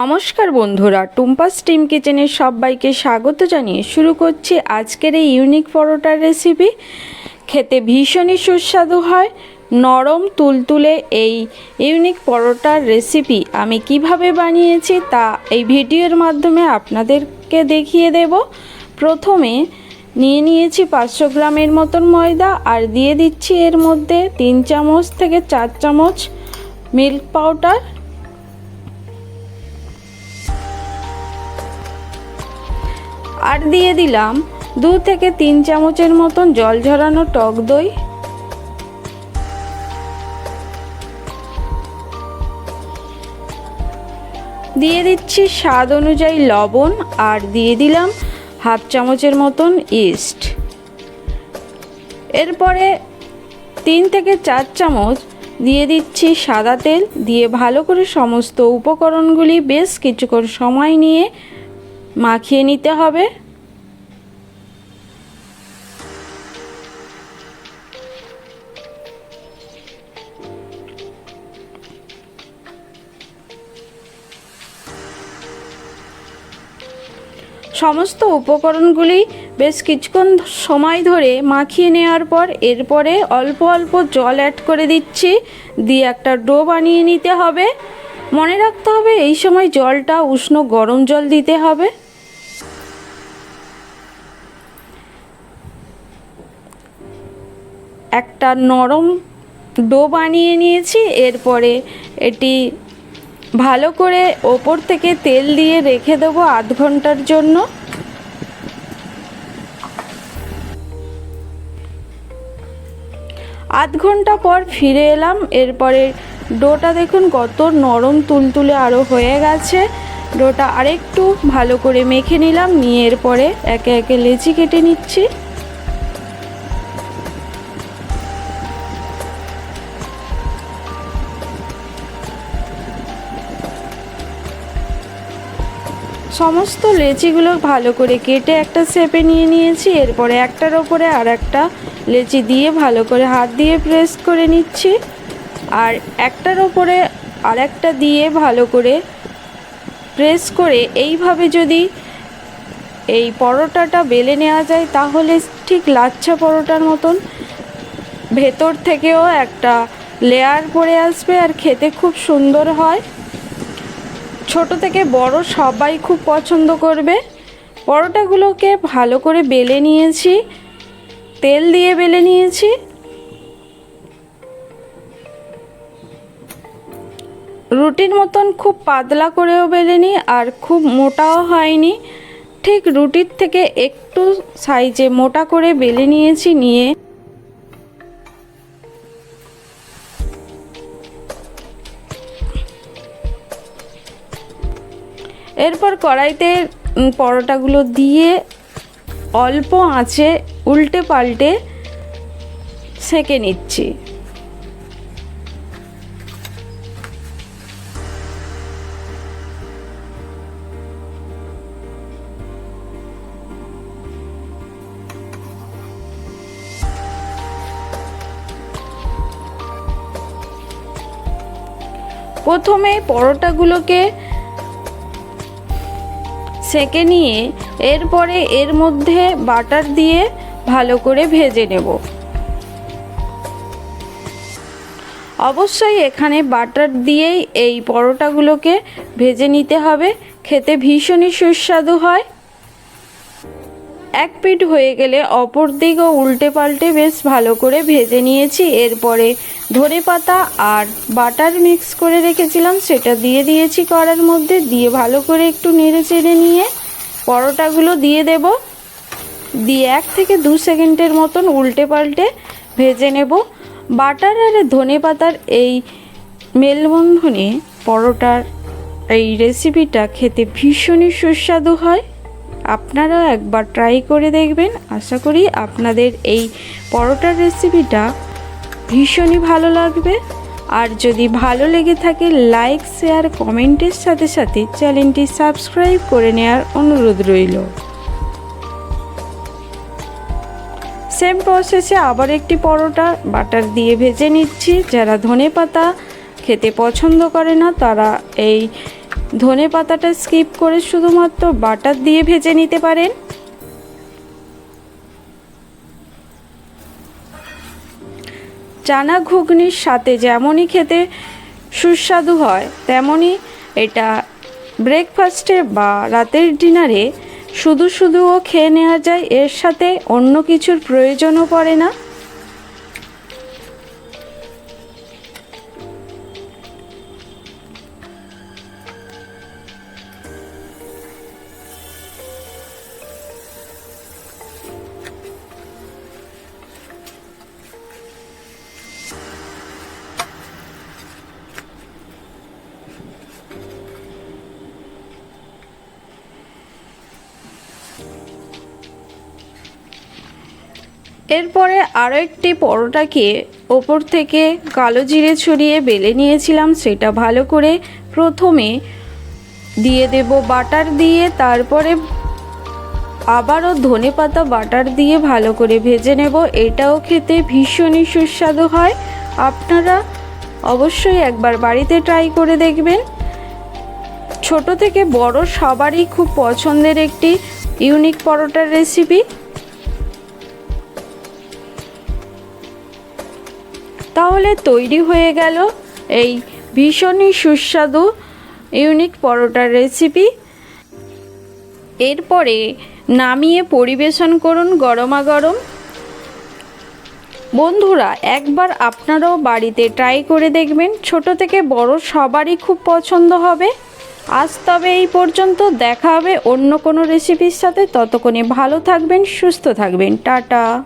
নমস্কার বন্ধুরা টুম্পা স্টিম কিচেনের সবাইকে স্বাগত জানিয়ে শুরু করছি আজকের এই ইউনিক পরোটার রেসিপি খেতে ভীষণই সুস্বাদু হয়, নরম তুলতুলে এই ইউনিক পরোটার রেসিপি আমি কীভাবে বানিয়েছি তা এই ভিডিওর মাধ্যমে আপনাদেরকে দেখিয়ে দেব। প্রথমে নিয়ে নিয়েছি পাঁচশো গ্রামের মতন ময়দা আর দিয়ে দিচ্ছি এর মধ্যে তিন চামচ থেকে চার চামচ মিল্ক পাউডার আর দিয়ে দিলাম দু থেকে তিন চামচের মতন জল ঝরানো টক দই। দিয়ে দিচ্ছি স্বাদ অনুযায়ী লবণ আর দিয়ে দিলাম হাফ চামচের মতন ইস্ট। এরপরে তিন থেকে চার চামচ দিয়ে দিচ্ছি সাদা তেল। দিয়ে ভালো করে সমস্ত উপকরণগুলি বেশ কিছুক্ষণ সময় নিয়ে মাখিয়ে নিতে হবে। সমস্ত উপকরণগুলি বেশ কিছুক্ষণ সময় ধরে মাখিয়ে নেওয়ার পর এরপরে অল্প অল্প জল অ্যাড করে দিচ্ছি। দিয়ে একটা ডো বানিয়ে নিতে হবে। মনে রাখতে হবে, এই সময় জলটা, উষ্ণ গরম জল দিতে হবে। একটা নরম ডো বানিয়ে নিয়েছি, এরপরে এটি ভালো করে ওপর থেকে তেল দিয়ে রেখে দেবো আধ ঘণ্টার জন্য। আধ ঘণ্টা পর ফিরে এলাম, এরপরে ডোটা দেখুন, কত নরম তুলতুলে আরও হয়ে গেছে। ডোটা আরেকটু ভালো করে মেখে নিলাম, নিয়ে এরপরে একে একে লেচি কেটে নিচ্ছি। সমস্ত লেচিগুলো ভালো করে কেটে একটা শেপে নিয়ে নিয়েছি, এরপরে একটার ওপরে আর একটা লেচি দিয়ে ভালো করে হাত দিয়ে প্রেস করে নিচ্ছি। আর একটার ওপরে আর একটা দিয়ে ভালো করে প্রেস করে এইভাবে যদি এই পরোটাটা বেলে নেওয়া যায়, তাহলে ঠিক লাচ্ছা পরোটার মতন ভেতর থেকেও একটা লেয়ার পড়ে আসবে আর খেতে খুব সুন্দর হয়। ছোট থেকে বড় সবাই খুব পছন্দ করবে। পরোটাগুলোকে ভালো করে বেলে নিয়েছি, তেল দিয়ে বেলে নিয়েছি। রুটির মতন খুব পাতলা করেও বেলেনি আর খুব মোটাও হয়নি। ঠিক রুটির থেকে একটু সাইজে মোটা করে বেলে নিয়েছি নিয়ে। এরপর কড়াইতে পরোটাগুলো দিয়ে অল্প আঁচে উল্টে পাল্টে সেঁকে নিচ্ছি। প্রথমে পরোটাগুলোকে সেঁকে নিয়ে এরপরে এর মধ্যে বাটার দিয়ে ভালো করে ভেজে নেব। অবশ্যই এখানে বাটার দিয়েই এই পরোটাগুলোকে ভেজে নিতে হবে। খেতে ভীষণই সুস্বাদু হয়। এক পিঠ হয়ে গেলে অপর দিকও উল্টে পাল্টে বেশ ভালো করে ভেজে নিয়েছি। এরপরে ধনে পাতা আর বাটার মিক্স করে রেখেছিলাম, সেটা দিয়ে দিয়েছি কড়ার মধ্যে। দিয়ে ভালো করে একটু নেড়ে চেড়ে নিয়ে পরোটাগুলো দিয়ে দেব। দিয়ে এক থেকে দু সেকেন্ডের মতন উল্টে পাল্টে ভেজে নেব। বাটার আর ধনে পাতার এই মেলবন্ধনে পরোটার এই রেসিপিটা খেতে ভীষণই সুস্বাদু হয়। আপনারাও একবার ট্রাই করে দেখবেন। আশা করি আপনাদের এই পরোটার রেসিপিটা ভীষণই ভালো লাগবে। আর যদি ভালো লেগে থাকে লাইক শেয়ার কমেন্টের সাথে সাথে চ্যানেলটি সাবস্ক্রাইব করে নেওয়ার অনুরোধ রইল। সেম প্রসেসে আবার একটি পরোটা বাটার দিয়ে ভেজে নিচ্ছি। যারা ধনে পাতা খেতে পছন্দ করে না, তারা এই ধনে পাতাটা স্কিপ করে শুধুমাত্র বাটার দিয়ে ভেজে নিতে পারেন। চানা ঘুগনির সাথে যেমনই খেতে সুস্বাদু হয়, তেমনই এটা ব্রেকফাস্টে বা রাতের ডিনারে শুধু শুধুও খেয়ে নেওয়া যায়। এর সাথে অন্য কিছুর প্রয়োজনও পড়ে না। এরপরে আরও একটি পরোটাকে ওপর থেকে কালো জিরে ছড়িয়ে বেলে নিয়েছিলাম, সেটা ভালো করে প্রথমে দিয়ে দেব বাটার দিয়ে, তারপরে আবারও ধনে পাতা বাটার দিয়ে ভালো করে ভেজে নেব। এটাও খেতে ভীষণই সুস্বাদু হয়। আপনারা অবশ্যই একবার বাড়িতে ট্রাই করে দেখবেন। ছোট থেকে বড় সবারই খুব পছন্দের একটি ইউনিক পরোটার রেসিপি তাহলে তৈরি হয়ে গেল এই ভীষণই সুস্বাদু ইউনিক পরোটার রেসিপি এরপরে নামিয়ে পরিবেশন করুন গরমা গরম বন্ধুরা, একবার আপনারাও বাড়িতে ট্রাই করে দেখবেন। ছোট থেকে বড় সবারই খুব পছন্দ হবে। আজ তবে এই পর্যন্ত দেখা হবে অন্য কোনো রেসিপির সাথে। ততক্ষণে ভালো থাকবেন, সুস্থ থাকবেন। টাটা।